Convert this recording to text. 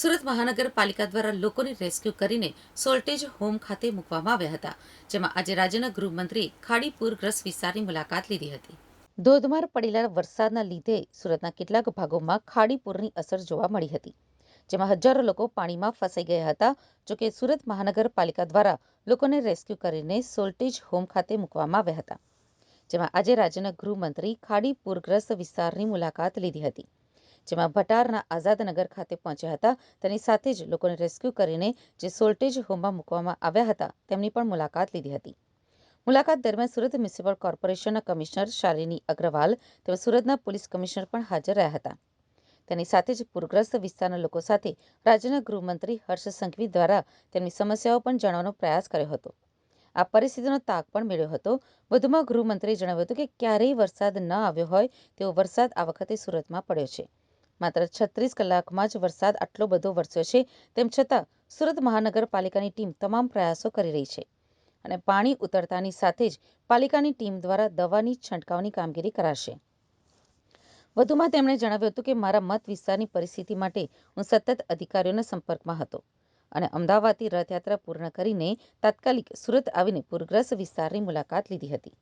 સુરત મહાનગરપાલિકા દ્વારા લોકોને રેસ્ક્યુ કરીને સોલ્ટેજ હોમ ખાતે મૂકવામાં આવ્યા હતા, જેમાં આજે રાજ્યના ગૃહમંત્રી ખાડીપુરગ્રસ્ત વિસ્તારની મુલાકાત લીધી હતી. ધોધમાર પડેલા વરસાદના લીધે સુરતના કેટલાક ભાગોમાં ખાડીપુરની અસર જોવા મળી હતી, જેમાં હજારો લોકો પાણીમાં ફસાઈ ગયા હતા જોકે સુરત મહાનગરપાલિકા દ્વારા લોકોને રેસ્ક્યુ કરીને સોલ્ટેજ હોમ ખાતે મૂકવામાં આવ્યા હતા, જેમાં આજે રાજ્યના ગૃહમંત્રી ખાડીપુરગ્રસ્ત વિસ્તારની મુલાકાત લીધી હતી. જેમાં ભટારના આઝાદનગર ખાતે પહોંચ્યા હતા. તેની સાથે જ લોકોને રેસ્ક્યુ કરીને જે સોલ્ટેજ હોમમાં મૂકવામાં આવ્યા હતા, તેમની પણ મુલાકાત લીધી હતી. મુલાકાત દરમિયાન સુરત મ્યુનિસિપલ કોર્પોરેશનના કમિશનર શાલિની અગ્રવાલ તેમજ સુરતના પોલીસ કમિશનર પણ હાજર રહ્યા હતા. તેની સાથે જ પૂરગ્રસ્ત વિસ્તારના લોકો સાથે રાજ્યના ગૃહમંત્રી હર્ષ સંઘવી દ્વારા તેમની સમસ્યાઓ પણ જાણવાનો પ્રયાસ કર્યો હતો. આ પરિસ્થિતિનો તાગ પણ મેળ્યો હતો. વધુમાં ગૃહમંત્રીએ જણાવ્યું હતું કે, ક્યારેય વરસાદ ન આવ્યો હોય તેવો વરસાદ આ વખતે સુરતમાં પડ્યો છે. માત્ર છત્રીસ કલાકમાં જ વરસાદ આટલો બધો વરસ્યો છે, તેમ છતાં સુરત મહાનગરપાલિકાની ટીમ તમામ પ્રયાસો કરી રહી છે અને પાણી ઉતરતાની સાથે જ પાલિકાની ટીમ દ્વારા દવાની છંટકાવની કામગીરી કરાશે. વધુમાં તેમણે જણાવ્યું હતું કે મારા મત વિસ્તારની પરિસ્થિતિ માટે હું સતત અધિકારીઓના સંપર્કમાં હતો અને અમદાવાદથી રથયાત્રા પૂર્ણ કરીને તાત્કાલિક સુરત આવીને પૂરગ્રસ્ત વિસ્તારની મુલાકાત લીધી હતી.